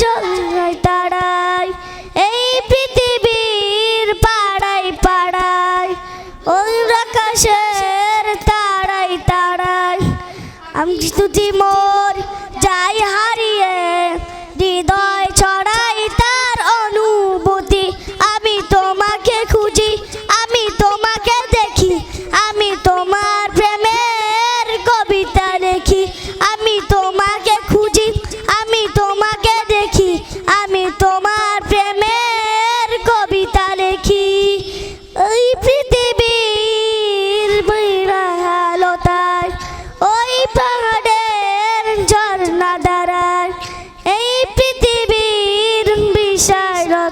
জলায় তাড়ায় এই পৃথিবীর পাড়ায় ওই আকাশের তারাই তাড়ায় আমি স্তুতি মোর যাই হারিয়ে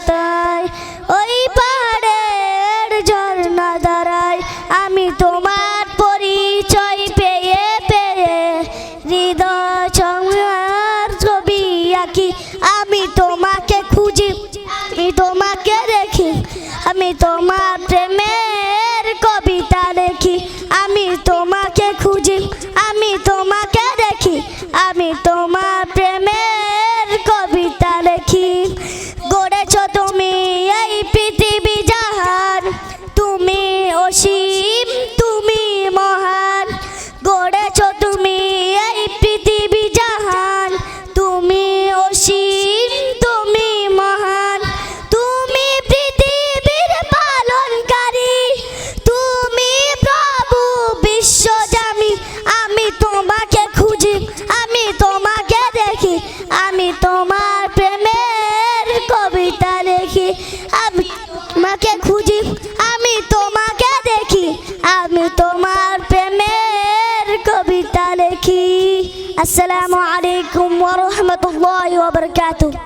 বিশালতায় ওই পাহাড়ের ঝর্ণা দ্বারায় আমি তোমার পরিচয় পেয়ে পেয়ে হৃদয় সংহার ছবি আঁকি। আমি তোমাকে খুঁজি, আমি তোমাকে দেখি, আমি তোমার প্রেমের কবিতা দেখি আমি তোমাকে عليك السلام عليكم ورحمة الله وبركاته.